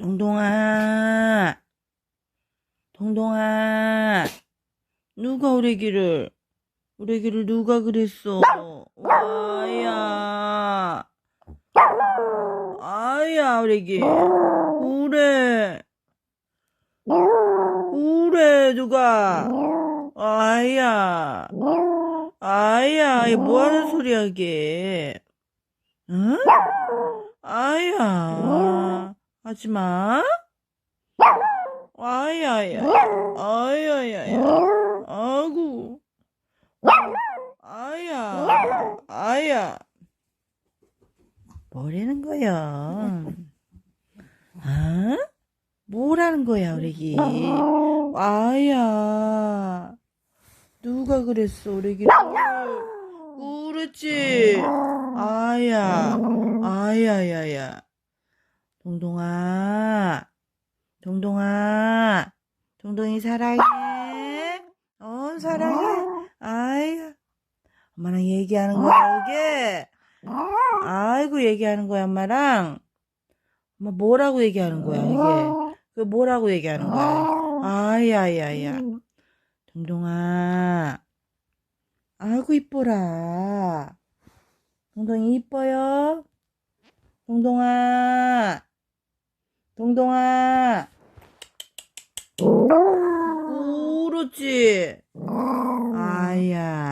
동동아. 동동아. 누가 오래기를 오래기를 누가 그랬어? 아야. 아야 오래기 우래 우래 누가? 아야. 아야 이게 뭐하는 소리야 이게? 응? 아야. 하지 마. 아야야. 아야야야. 아구. 아야. 아야. 뭐라는 거야? 아? 뭐라는 거야, 우리 기 아야. 누가 그랬어, 우리 기 그렇지. 아야. 아야야야. 동동아. 동동아. 동동이 사랑해. 어, 사랑해. 아야. 엄마랑 얘기하는 거야, 이게. 아이고, 얘기하는 거야, 엄마랑. 엄마 뭐라고 얘기하는 거야, 이게. 그 뭐라고 얘기하는 거야. 아야야야. 동동아. 아이고, 이뻐라. 동동이 이뻐요? 동동아. 동동아. 그렇지. 아야.